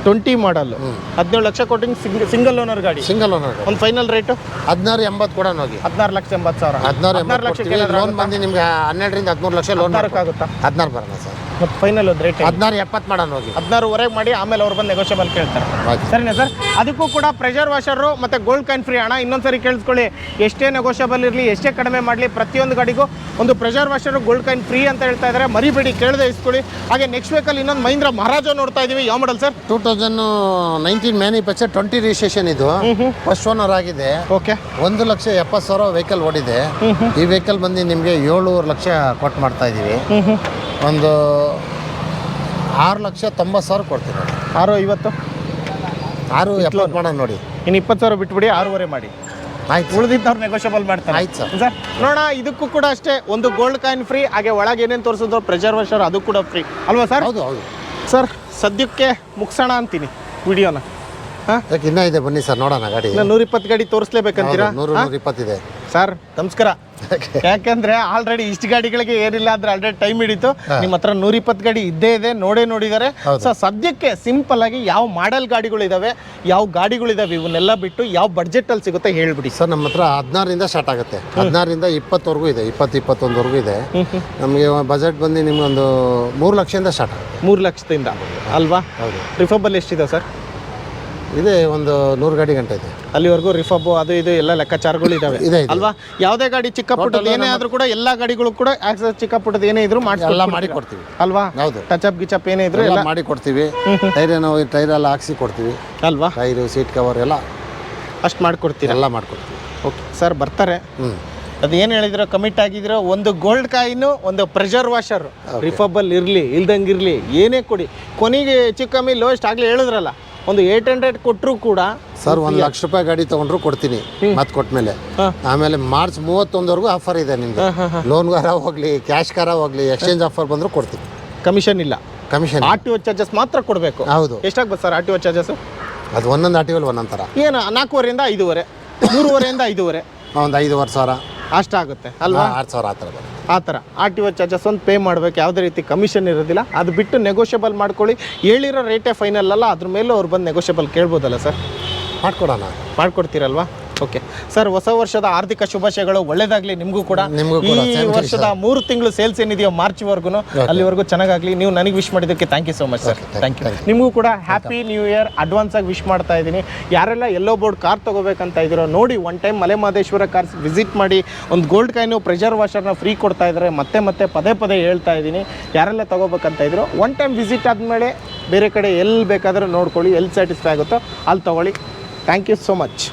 twenty model. ಹದಿನೇಳು ಲಕ್ಷ ಕೊಟ್ಟಿಂಗ್ ಸಿಂಗಲ್ ಓನರ್ ಗಾಡಿ. ಸಿಂಗಲ್ ಓನರ್ ಒಂದು ಫೈನಲ್ ರೇಟ್? ಹದಿನಾರು ಎಂಬತ್ತು ಕೂಡ ಹೋಗಿ ಹದಿನಾರು ಲಕ್ಷ ಎಂಬತ್ತು ಸಾವಿರ. ಹದಿನಾರು ಎಂಬತ್ತು ಏನಾದ್ರು ಲೋನ್ ಬಂದು ನಿಮ್ಗೆ ಹನ್ನೆರಡರಿಂದ ಹದಿಮೂರು ಲಕ್ಷ ಲೋನ್ ಆಗುತ್ತಾ? ಹದಿನಾರು ಬರೋಣ ಸರ್. ಮತ್ತು ಫೈನಲ್ ಒಂದು ರೇಟ್ ಹದಿನಾರು ಎಪ್ಪತ್ತು ಮಾಡೋಣ ಹೋಗಿ. ಹದಿನಾರುವರೆಗೆ ಮಾಡಿ ಆಮೇಲೆ ಅವ್ರು ಬಂದು ನೆಗೋಷಿಯಬಲ್ ಕೇಳ್ತಾರೆ. ಸರಿನಾ ಸರ್? ಅದಕ್ಕೂ ಕೂಡ ಪ್ರೆಷರ್ ವಾಷರು ಮತ್ತು ಗೋಲ್ಡ್ ಕಾಯಿನ್ ಫ್ರೀ ಹಣ ಇನ್ನೊಂದ್ಸರಿ ಕೇಳಿಸ್ಕೊಳ್ಳಿ. ಎಷ್ಟೇ ನೆಗೋಷಿಯಬಲ್ ಇರಲಿ ಎಷ್ಟೇ ಕಡಿಮೆ ಮಾಡಲಿ ಪ್ರತಿಯೊಂದು ಗಾಡಿಗೂ ಒಂದು pressure washer gold coin free ಅಂತ ಹೇಳ್ತಾ ಇದ್ದಾರೆ ಮರಿಬೇಡಿ ಕೇಳದೆ ಇಸ್ಕೊಳ್ಳಿ. ಹಾಗೆ ನೆಕ್ಸ್ಟ್ ವೀಕಲ್ಲಿ ಇನ್ನೊಂದು ಮಹೀಂದ್ರ ಮಹಾರಾಜ ನೋಡ್ತಾ ಇದೀವಿ. ಯಾವ model sir? Two thousand nineteen manufacture twenty registration ಇದು. ಫಸ್ಟ್ ಓನರ್ ಆಗಿದೆ. ಓಕೆ ಒಂದು ಲಕ್ಷ ಎಪ್ಪತ್ತು ಸಾವಿರ ವೆಹಿಕಲ್ ಓಡಿದೆ. ಈ ವೆಹಿಕಲ್ ಬಂದು ನಿಮಗೆ ಏಳುವರೆ ಲಕ್ಷ ಕೊಟ್ಟು ಮಾಡ್ತಾ ಇದ್ದೀವಿ ಒಂದು ಆರು ಲಕ್ಷ ತೊಂಬತ್ತು ಸಾವಿರ ಕೊಡ್ತೀನಿ ಆರು ಐವತ್ತು? ಆರು ಎಪ್ಲೋಡ್ ಮಾಡೋಣ ನೋಡಿ. ಇನ್ನು ಇಪ್ಪತ್ತು ಸಾವಿರ ಬಿಟ್ಬಿಡಿ ಆರೂವರೆ ಮಾಡಿ. ಆಯ್ತು. ಉಳಿದಿದ್ದವ್ರು ನೆಗೋಷಿಯಬಲ್ ಮಾಡ್ತಾರೆ. ಆಯ್ತು ಸರ್. ಸರ್ ನೋಡೋಣ ಇದಕ್ಕೂ ಕೂಡ ಅಷ್ಟೇ ಒಂದು ಗೋಲ್ಡ್ ಕಾಯಿನ್ ಫ್ರೀ ಹಾಗೆ ಒಳಗೆ ಏನೇನು ತೋರಿಸಿದ್ರು ಪ್ರೆಷರ್ ವಾಷರ್ ಅದು ಕೂಡ ಫ್ರೀ ಅಲ್ವಾ ಸರ್? ಹೌದು ಹೌದು. ಸರ್ ಸದ್ಯಕ್ಕೆ ಮುಗಿಸೋಣ ಅಂತೀನಿ ವಿಡಿಯೋನ. ಹಾಂ? ಇನ್ನೂ ಇದೆ ಬನ್ನಿ ಸರ್ ನೋಡೋಣ ಗಾಡಿ. ನೂರಿಪ್ಪತ್ತು ಗಾಡಿ ತೋರಿಸ್ಲೇಬೇಕಂತೀರಾ? ನೂರು ನೂರ ಇಪ್ಪತ್ತಿದೆ ಸರ್ ನಮಸ್ಕಾರ. ಯಾಕಂದ್ರೆ ಆಲ್ರೆಡಿ ಇಷ್ಟು ಗಾಡಿಗಳಿಗೆ ಏನಿಲ್ಲ ಅಂದ್ರೆ ಆಲ್ರೆಡಿ ಟೈಮ್ ಹಿಡಿತು. ನಿಮ್ಮ ಹತ್ರ ನೂರಿಪ್ಪತ್ತು ಗಾಡಿ ಇದ್ದೇ ಇದೆ ನೋಡೇ ನೋಡಿದ್ದಾರೆ ಸೊ ಸದ್ಯಕ್ಕೆ ಸಿಂಪಲ್ ಆಗಿ ಯಾವ ಮಾಡೆಲ್ ಗಾಡಿಗಳು ಇದಾವೆ ಯಾವ ಗಾಡಿಗಳು ಇದಾವೆ ಇವನ್ನೆಲ್ಲ ಬಿಟ್ಟು ಯಾವ ಬಡ್ಜೆಟ್ ಅಲ್ಲಿ ಸಿಗುತ್ತೆ ಹೇಳ್ಬಿಡಿ. ಸರ್ ನಮ್ಮ ಹತ್ರ ಹದಿನಾರರಿಂದ ಸ್ಟಾರ್ಟ್ ಆಗುತ್ತೆ. ಹದಿನಾರರಿಂದ ಇಪ್ಪತ್ತವರೆಗೂ ಇದೆ ಇಪ್ಪತ್ತು ಇಪ್ಪತ್ತೊಂದವರೆಗೂ ಇದೆ. ನಮಗೆ ಬಜೆಟ್ ಬಂದು ನಿಮ್ಗೊಂದು ಮೂರು ಲಕ್ಷದಿಂದ ಸ್ಟಾರ್ಟ್ ಆಗುತ್ತೆ. ಮೂರು ಲಕ್ಷದಿಂದ. ಅಲ್ವಾ? ಹೌದು. ರಿಫಬಲ್ ಎಷ್ಟಿದೆ ಸರ್? ಇದೆ ಒಂದು ನೂರು ಗಾಡಿ ಗಂಟೆ ಇದೆ. ಅಲ್ಲಿವರೆಗೂ ರಿಫಬ್ ಅದು ಇದು ಎಲ್ಲ ಲೆಕ್ಕಾಚಾರಗಳು ಇದಾವೆ. ಇದೆ ಇದೆ. ಅಲ್ವಾ? ಯಾವುದೇ ಗಾಡಿ ಚಿಕ್ಕ ಪುಟ್ಟದ ಏನೇ ಆದ್ರೂ ಕೂಡ ಎಲ್ಲಾ ಗಾಡಿಗಳು ಕೂಡ ಆಕ್ಸಸ್ ಚಿಕ್ಕ ಪುಟ್ಟದ ಏನೇ ಇದ್ರು ಎಲ್ಲ? ಮಾಡಿ ಕೊಡ್ತೀವಿ. ಅಲ್ವಾ? ಹೌದು. ಟಚ್ ಅಪ್ ಗಿಚಪ್ ಏನೇ ಇದ್ರು ಎಲ್ಲ ಮಾಡಿಕೊಡ್ತೀವಿ ಮಾಡಿ ಕೊಡ್ತೀವಿ. ಟೈರ್ ಏನೋ ಟೈರ್ ಎಲ್ಲ ಹಾಕ್ಸಿ ಕೊಡ್ತೀವಿ. ಅಲ್ವಾ? ಟೈರು ಸೀಟ್ ಕವರ್ ಎಲ್ಲ ಅಷ್ಟು ಮಾಡ್ಕೊಡ್ತೀರಾ ಎಲ್ಲ ಮಾಡಿಕೊಡ್ತೀವಿ ಓಕೆ. ಸರ್ ಬರ್ತಾರೆ. ಹ್ಞೂ ಅದು ಏನು ಹೇಳಿದ್ರು ಕಮಿಟ್ ಆಗಿದ್ರು ಒಂದು ಗೋಲ್ಡ್ ಕಾಯಿನು ಒಂದು ಪ್ರೆಷರ್ ವಾಷರ್ ರಿಫಬಲ್ ಇರಲಿ ಇಲ್ದಂಗೆ ಇರಲಿ ಏನೇ ಕೊಡಿ. ಕೊನೆಗೆ ಹೆಚ್ಚು ಕಮ್ಮಿ ಲೋಯೆಸ್ಟ್ ಆಗಲಿ ಹೇಳಿದ್ರಲ್ಲ. ಒಂದು ಏಟ್ ಹಂಡ್ರೆಡ್ ಕೊಟ್ಟರು ಕೂಡ ಸರ್ ಒಂದು ಲಕ್ಷ ರೂಪಾಯಿ ಗಾಡಿ ತೊಗೊಂಡ್ರು ಕೊಡ್ತೀನಿ ಮತ್ತೆ ಕೊಟ್ಮೇಲೆ. ಆಮೇಲೆ ಮಾರ್ಚ್ ಮೂವತ್ತೊಂದವರೆಗೂ ಆಫರ್ ಇದೆ ನಿಮಗೆ ಲೋನ್ಗಾರ ಹೋಗ್ಲಿ ಕ್ಯಾಶ್ ಕಾರ ಹೋಗ್ಲಿ ಎಕ್ಸ್ಚೇಂಜ್ ಆಫರ್ ಬಂದರೂ ಕೊಡ್ತೀನಿ. ಕಮಿಷನ್ ಇಲ್ಲ. Commission R T O charges ಮಾತ್ರ ಕೊಡಬೇಕು. ಹೌದು. ಎಷ್ಟಾಗ್ಬೋದು sir R T O charges ಅದು ಒಂದೊಂದು ಆರ್ ಟಿ ಒಲ್ ಒಂದೊಂದು ಥರ. ಏನು ನಾಲ್ಕೂವರೆಯಿಂದ ಐದೂವರೆ ಮೂರುವರೆಯಿಂದ ಐದೂವರೆ. ಒಂದು ಐದುವರೆ ಸಾವಿರ. ಅಷ್ಟಾಗುತ್ತೆ ಅಲ್ವಾ? ಆರು ಸಾವಿರ ಆ ಥರ ಬರುತ್ತೆ. ಆ ಥರ. ಆರ್ ಟಿ ಒ ಚಾರ್ಜಸ್ ಒಂದು ಪೇ ಮಾಡಬೇಕು ಯಾವುದೇ ರೀತಿ ಕಮಿಷನ್ ಇರೋದಿಲ್ಲ. ಅದು ಬಿಟ್ಟು ನೆಗೋಷಿಯಬಲ್ ಮಾಡ್ಕೊಳ್ಳಿ. ಹೇಳಿರೋ ರೇಟೇ ಫೈನಲ್ ಅಲ್ಲ ಅದ್ರ ಮೇಲೂ ಅವ್ರು ಬಂದು ನೆಗೋಷಿಯಬಲ್ ಕೇಳ್ಬೋದಲ್ಲ ಸರ್? ಮಾಡ್ಕೊಡೋಣ. ಮಾಡ್ಕೊಡ್ತೀರಲ್ವಾ? ಓಕೆ. ಸರ್ ಹೊಸ ವರ್ಷದ ಆರ್ಥಿಕ ಶುಭಾಶಯಗಳು. ಒಳ್ಳೇದಾಗ್ಲಿ ನಿಮಗೂ ಕೂಡ. ನಿಮ್ಗೂ ಈ ಕೂಡ, ವರ್ಷದ ಮೂರು ತಿಂಗಳು ಸೇಲ್ಸ್ ಏನಿದೆಯೋ ಮಾರ್ಚ್ವರೆಗೂ ಅಲ್ಲಿವರೆಗೂ ಚೆನ್ನಾಗಾಗ್ಲಿ. ನೀವು ನನಗೆ ವಿಶ್ ಮಾಡಿದ್ದಕ್ಕೆ thank you so much sir thank you ನಿಮಗೂ ಕೂಡ ಹ್ಯಾಪಿ ನ್ಯೂ ಇಯರ್ ಅಡ್ವಾನ್ಸ್ ಆಗಿ ವಿಶ್ ಮಾಡ್ತಾ ಇದ್ದೀನಿ. ಯಾರೆಲ್ಲ ಎಲ್ಲೋ ಬೋರ್ಡ್ ಕಾರ್ ತಗೋಬೇಕಂತ ಇದ್ದೀರೋ ನೋಡಿ one time Male Mahadeshwara cars visit ಮಾಡಿ ಒಂದು ಗೋಲ್ಡ್ ಕಾಯಿನು ಪ್ರೆಷರ್ ವಾಷರ್ನ ಫ್ರೀ ಕೊಡ್ತಾ ಇದ್ದಾರೆ ಮತ್ತೆ ಮತ್ತೆ ಪದೇ ಪದೇ ಹೇಳ್ತಾ ಇದ್ದೀನಿ. ಯಾರೆಲ್ಲ ತಗೋಬೇಕಂತ ಇದ್ರು ಒನ್ ಟೈಮ್ ವಿಸಿಟ್ ಆದಮೇಲೆ ಬೇರೆ ಕಡೆ ಎಲ್ಲಿ ಬೇಕಾದರೂ ನೋಡ್ಕೊಳ್ಳಿ ಎಲ್ಲಿ ಸ್ಯಾಟಿಸ್ಫೈ ಆಗುತ್ತೋ ಅಲ್ಲಿ ತಗೊಳ್ಳಿ. Thank you so much